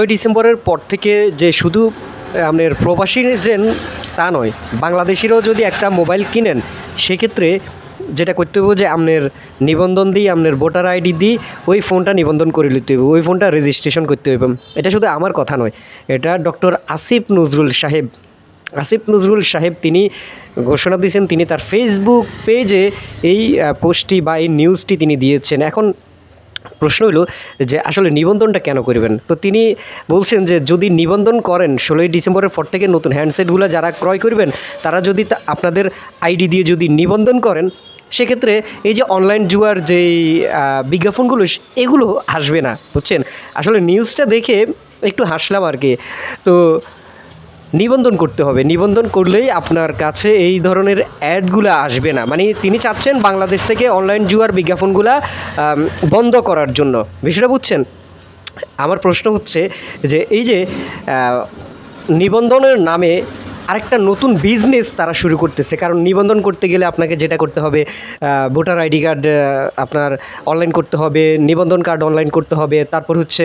ওই ডিসেম্বরের পর থেকে যে শুধু আপনার প্রবাসী যেন তা নয়, বাংলাদেশিরাও যদি একটা মোবাইল কিনেন, সেক্ষেত্রে যেটা করতে হবে যে আপনার নিবন্ধন দিয়ে আপনার ভোটার আইডি দিয়ে ওই ফোনটা নিবন্ধন করে নিতে হবে, ওই ফোনটা রেজিস্ট্রেশন করতে হবে। এটা শুধু আমার কথা নয়, এটা ডক্টর আসিফ নজরুল সাহেব, আসিফ নজরুল সাহেব তিনি ঘোষণা দিয়েছেন, তিনি তার ফেসবুক পেজে এই পোস্টটি বা এই নিউজটি তিনি দিয়েছেন। এখন প্রশ্ন হলো যে আসলে নিবন্ধনটা কেন করবেন? তো তিনি বলছেন যে যদি নিবন্ধন করেন, ষোলোই ডিসেম্বরের পর থেকে নতুন হ্যান্ডসেটগুলো যারা ক্রয় করবেন, তারা যদি আপনাদের আইডি দিয়ে যদি নিবন্ধন করেন, সেক্ষেত্রে এই যে অনলাইন জুয়ার যেই বিজ্ঞাপনগুলো, এগুলো আসবে না, বুঝছেন? আসলে নিউজটা দেখে একটু হাসলাম আর কি। তো নিবন্ধন করতে হবে। নিবন্ধন করলেই আপনার কাছে এই ধরনের অ্যাডগুলো আসবে না। মানে তিনি চাচ্ছেন বাংলাদেশ থেকে অনলাইন জুয়ার বিজ্ঞাপনগুলো বন্ধ করার জন্য। বিষয়টা বুঝছেন? আমার প্রশ্ন হচ্ছে যে, এই যে নিবন্ধনের নামে আরেকটা নতুন বিজনেস তারা শুরু করতেছে। কারণ নিবন্ধন করতে গেলে আপনাকে যেটা করতে হবে ভোটার আইডি কার্ড আপনার অনলাইন করতে হবে, নিবন্ধন কার্ড অনলাইন করতে হবে, তারপর হচ্ছে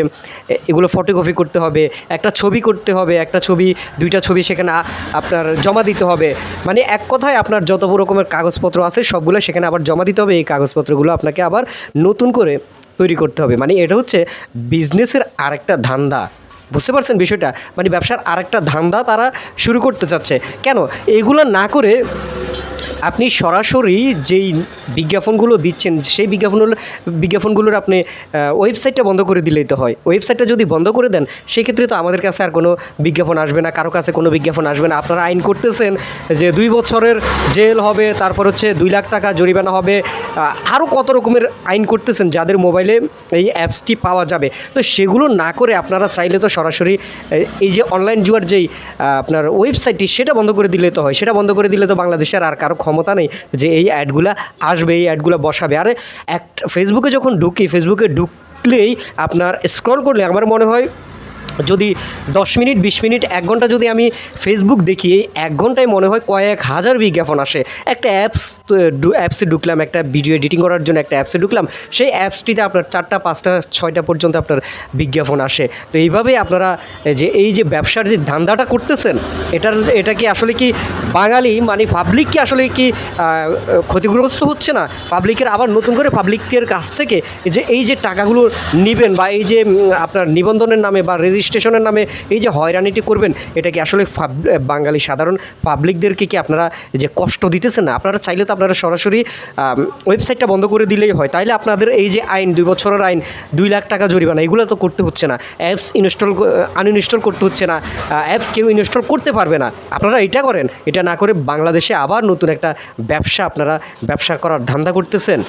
এগুলো ফটোকপি করতে হবে, একটা ছবি করতে হবে, একটা ছবি, দুইটা ছবি সেখানে আপনার জমা দিতে হবে। মানে এক কথায় আপনার যত রকমের কাগজপত্র আছে, সবগুলো সেখানে আবার জমা দিতে হবে, এই কাগজপত্রগুলো আপনাকে আবার নতুন করে তৈরি করতে হবে। মানে এটা হচ্ছে বিজনেসের আরেকটা ধান্দা। বুঝতে পারছেন বিষয়টা? মানে ব্যবসার আরেকটা ধান্দা তারা শুরু করতে চাচ্ছে। কেন? এগুলো না করে আপনি সরাসরি যেই বিজ্ঞাপনগুলো দিচ্ছেন, সেই বিজ্ঞাপনগুলো, বিজ্ঞাপনগুলোর আপনি ওয়েবসাইটটা বন্ধ করে দিলেই তো হয়। ওয়েবসাইটটা যদি বন্ধ করে দেন, সেক্ষেত্রে তো আমাদের কাছে আর কোনো বিজ্ঞাপন আসবে না, কারও কাছে কোনো বিজ্ঞাপন আসবে না। আপনারা আইন করতেছেন যে দুই বছরের জেল হবে, তারপর হচ্ছে দুই লাখ টাকা জরিমানা হবে। আরও কত রকমের আইন করতেছেন যাদের মোবাইলে এই অ্যাপসটি পাওয়া যাবে। তো সেগুলো না করে আপনারা চাইলে তো সরাসরি, এই- যে অনলাইন জুয়ার যেই আপনার ওয়েবসাইটটি সেটা বন্ধ করে দিলে তো হয়। সেটা বন্ধ করে দিলে তো বাংলাদেশের আর কারও ক্ষমতা নেই যে এই অ্যাডগুলো আসবে, এই অ্যাডগুলো বসাবে। আরে এক ফেসবুকে যখন ঢুকি ফেসবুকে ঢুকলেই আপনার স্ক্রল করলে আমার মনে হয় যদি দশ মিনিট, বিশ মিনিট, এক ঘণ্টা যদি আমি ফেসবুক দেখি, এক ঘন্টায় মনে হয় কয়েক হাজার বিজ্ঞাপন আসে। একটা অ্যাপস অ্যাপসে ঢুকলাম, একটা ভিডিও এডিটিং করার জন্য একটা অ্যাপসে ঢুকলাম, সেই অ্যাপসটিতে আপনার চারটা, পাঁচটা, ছয়টা পর্যন্ত আপনার বিজ্ঞাপন আসে। তো এইভাবেই আপনারা যে, এই যে ব্যবসার যে ধান্দাটা করতেছেন, এটার, এটা কি আসলে কি বাঙালি মানে পাবলিক কি আসলে কি ক্ষতিগ্রস্ত হচ্ছে না? পাবলিকের আবার নতুন করে পাবলিকের কাছ থেকে যে, এই যে টাকাগুলো নেবেন বা এই যে আপনার নিবন্ধনের নামে বা রেজিস্ট্রেশনের নামে এই যে হয়রানিটি করবেন, এটা কি আসলে বাঙালি সাধারণ পাবলিকদেরকে কি আপনারা যে কষ্ট দিতেছেন না? আপনারা চাইলে তো আপনারা সরাসরি ওয়েবসাইটটা বন্ধ করে দিলেই হয়। তাইলে আপনাদের এই যে আইন, দুই বছরের আইন, দুই লাখ টাকা জরিমানা, এগুলো তো করতে হচ্ছে না। অ্যাপস ইনস্টল আনইনস্টল করতে হচ্ছে না। অ্যাপস কেউ ইনস্টল করতে পারবে না। আপনারা এটা করেন, এটা না করে বাংলাদেশে আবার নতুন একটা ব্যবসা আপনারা ব্যবসা করার ধান্দা করতেছেন।